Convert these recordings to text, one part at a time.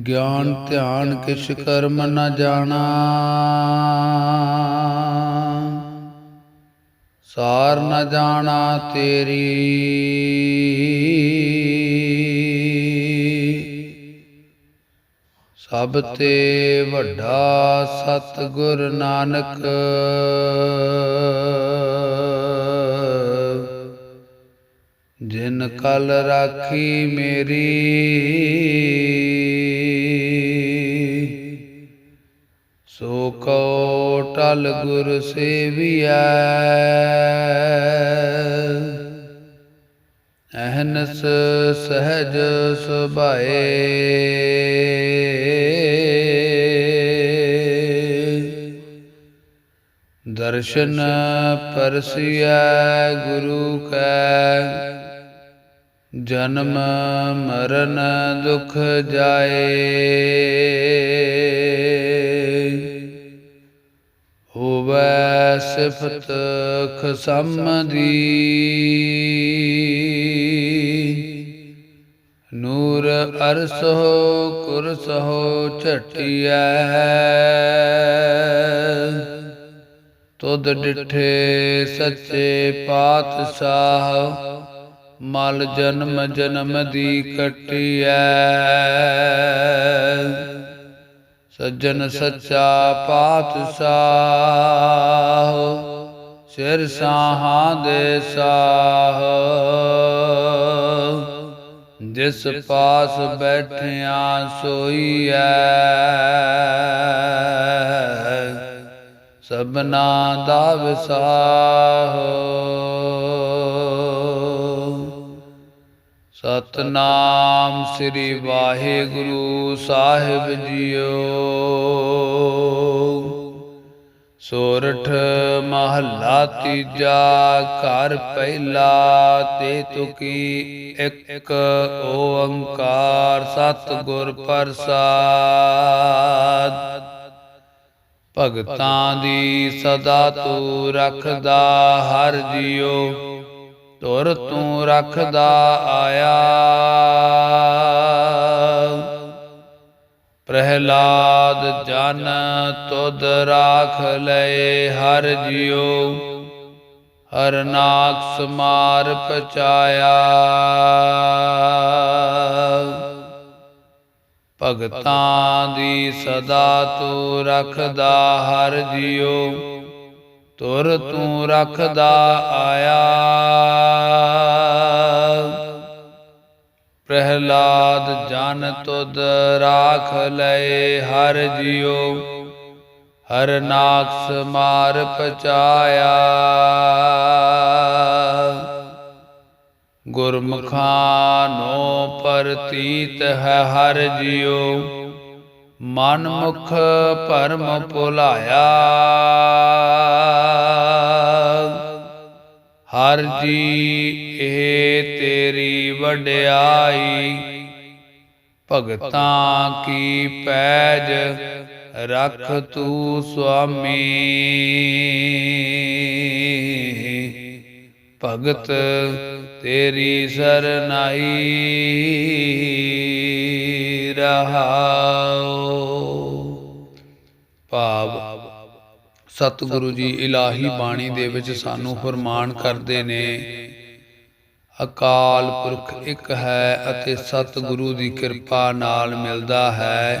ਗਿਆਨ ਧਿਆਨ ਕਿਛ ਕਰਮ ਨ ਜਾਣਾ। ਸਾਰ ਨ ਜਾਣਾ ਤੇਰੀ। ਸਭ ਤੇ ਵੱਡਾ ਸਤ ਨਾਨਕ। ਜਿਨ ਕਲ ਰਾਖੀ ਮੇਰੀ, ਸੋ ਕੋ ਟਲ ਗੁਰ ਸੇਵੀਐ। ਅਹਨਸ ਸਹਜ ਸੁਭਾਏ। ਦਰਸ਼ਨ ਪਰਸਿਆ ਗੁਰੂ ਕੈ। ਜਨਮ ਮਰਨ ਦੁਖ ਜਾਏ। ਹੋਵੈ ਸਿਫਤ ਖਸਮ ਦੀ ਨੂਰ ਅਰਸੋ ਕੁਰਸੋ ਝਟਿਐ। ਤੁਧ ਡਿਠੇ ਸੱਚੇ ਪਾਤਸ਼ਾਹ। ਮਲ ਜਨਮ ਜਨਮ ਦੀ ਕਟਿਐ। ਸੱਜਣ ਸੱਚਾ ਪਾਤਸ਼ਾਹ, ਸਿਰ ਸਾਹਾਂ ਦੇ ਸਾਹ। ਜਿਸ ਪਾਸ ਬੈਠਿਆ ਸੋਈਐ, ਸਭਨਾ ਦਾ ਵਿਸਾਹ। ਸਤਨਾਮ ਸ੍ਰੀ ਵਾਹਿਗੁਰੂ ਸਾਹਿਬ ਜੀਓ। ਸੋਰਠ ਮਹੱਲਾ ਤੀਜਾ, ਘਰ ਪਹਿਲਾ, ਤੇ ਤੁਕੀ ਇੱਕ ਓੰਕਾਰ ਸਤਿਗੁਰ ਪ੍ਰਸਾਦ। ਭਗਤਾਂ ਦੀ ਸਦਾ ਤੂੰ ਰੱਖਦਾ ਹਰ ਜੀਓ। ਤੁਰ ਤੂੰ ਰਖਦਾ ਆਇਆ। ਪ੍ਰਹਿਲਾਦ ਜਨ ਤੁਧ ਰਾਖ ਲਏ ਹਰ ਜਿਉ ਹਰ ਨਾਕ ਸਮਾਰ ਪਚਾਇਆ ਭਗਤਾਂ ਦੀ ਸਦਾ ਤੂੰ ਰਖਦਾ ਹਰ ਜਿਉ, ਤੁਰ ਤੂੰ ਰਖਦਾ ਆਇਆ। ਪ੍ਰਹਿਲਾਦ ਜਨ ਤੁਧ ਰਾਖ ਲਏ ਹਰ ਜਿਉ, ਹਰ ਨਾਕ ਸਮਾਰ ਪਚਾਇਆ। ਗੁਰਮੁਖਾਂ ਨੋ ਪ੍ਰਤੀਤ ਹੈ ਹਰ ਜਿਉ, ਮਨ ਮੁਖ ਭਰਮ ਭੁਲਾਇਆ। ਹਰ ਜੀ ਇਹ ਤੇਰੀ ਵਡਿਆਈ। ਭਗਤਾਂ ਕੀ ਪੈਜ ਰੱਖ ਤੂੰ ਸੁਆਮੀ। ਭਗਤ ਤੇਰੀ ਸਰਨਾਈ ਰਹਾਉ। ਸਤਿਗੁਰੂ ਜੀ ਇਲਾਹੀ ਬਾਣੀ ਦੇ ਵਿੱਚ ਸਾਨੂੰ ਫਰਮਾਨ ਕਰਦੇ ਨੇ ਅਕਾਲ ਪੁਰਖ ਇੱਕ ਹੈ ਅਤੇ ਸਤਿਗੁਰੂ ਦੀ ਕਿਰਪਾ ਨਾਲ ਮਿਲਦਾ ਹੈ।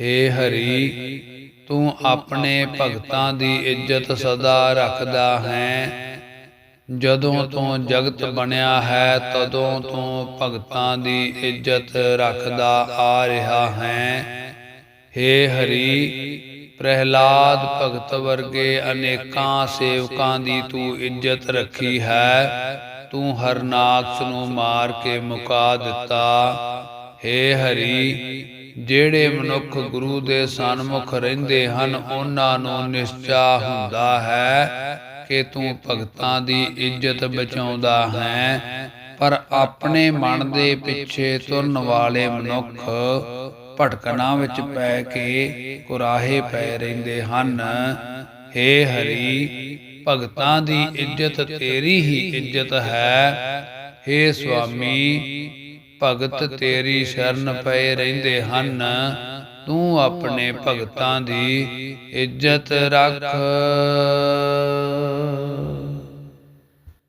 ਹੇ। ਹਰੀ ਤੂੰ ਆਪਣੇ ਭਗਤਾਂ ਦੀ ਇੱਜ਼ਤ ਸਦਾ ਰੱਖਦਾ ਹੈ। ਜਦੋਂ ਤੋਂ ਜਗਤ ਬਣਿਆ ਹੈ ਤਦੋਂ ਤੋਂ ਭਗਤਾਂ ਦੀ ਇੱਜ਼ਤ ਰੱਖਦਾ ਆ ਰਿਹਾ ਹੈ। ਹੇ। ਹਰੀ ਪ੍ਰਹਿਲਾਦ ਭਗਤ ਵਰਗੇ ਅਨੇਕਾਂ ਸੇਵਕਾਂ ਦੀ ਤੂੰ ਇੱਜ਼ਤ ਰੱਖੀ ਹੈ, ਤੂੰ ਹਰਨਾਕਸ ਨੂੰ ਮਾਰ ਕੇ ਮੁਕਾ ਦਿੱਤਾ। ਹੇ ਹਰੀ, ਜਿਹੜੇ ਮਨੁੱਖ ਗੁਰੂ ਦੇ ਸਨਮੁਖ ਰਹਿੰਦੇ ਹਨ, ਉਹਨਾਂ ਨੂੰ ਨਿਸ਼ਚਾ ਹੁੰਦਾ ਹੈ ਕਿ ਤੂੰ ਭਗਤਾਂ ਦੀ ਇੱਜ਼ਤ ਬਚਾਉਂਦਾ ਹੈ। ਪਰ ਆਪਣੇ ਮਨ ਦੇ ਪਿੱਛੇ ਤੁਰਨ ਵਾਲੇ ਮਨੁੱਖ ਭਟਕਣਾ ਵਿੱਚ ਪੈ ਕੇ ਕੁਰਾਹੇ ਪੈ ਰਹਿੰਦੇ ਹਨ। ਹੇ ਹਰੀ ਭਗਤਾਂ ਦੀ ਇੱਜ਼ਤ ਤੇਰੀ ਹੀ ਇੱਜ਼ਤ ਹੈ। ਹੇ। ਸੁਆਮੀ ਭਗਤ ਤੇਰੀ ਸ਼ਰਨ ਪਏ ਰਹਿੰਦੇ ਹਨ। ਤੂੰ ਆਪਣੇ ਭਗਤਾਂ ਦੀ ਇੱਜ਼ਤ ਰੱਖ।